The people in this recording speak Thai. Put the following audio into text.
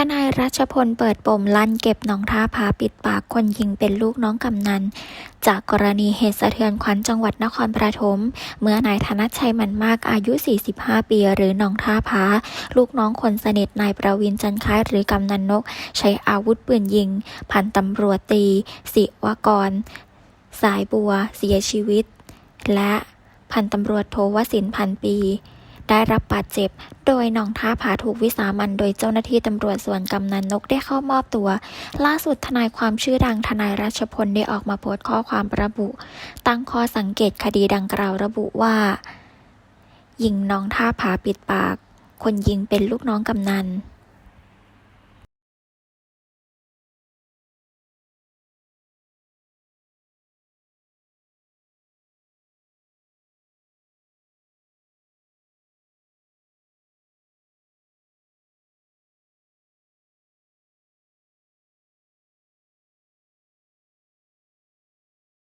ทนายรัชพลเปิดปมลั่นเก็บหนองท่าผาปิดปากคนยิงเป็นลูกน้องกำนัน จากกรณีเหตุสะเทือนขวัญจังหวัดนครปฐมเมื่อนายธนชัยมันมากอายุ 45 ปีหรือหนองท่าผาลูกน้องคนสนิทนายประวินจันทร์คล้ายหรือกำนันนก ใช้อาวุธปืนยิง พันตำรวจตีสิวกร สายบัว เสียชีวิต และพันตำรวจโทวสินพันปี ได้รับบาดเจ็บ โดยน้องท่าผาถูกวิสามันโดยเจ้าหน้าที่ตำรวจส่วนกำนันนกได้เข้ามอบตัว ล่าสุดทนายความชื่อดังทนายรัชพลได้ออกมาโพสต์ข้อความระบุ ตั้งข้อสังเกตคดีดังกล่าวระบุว่า ยิงน้องท่าผาปิดปาก คนยิงเป็นลูกน้องกำนัน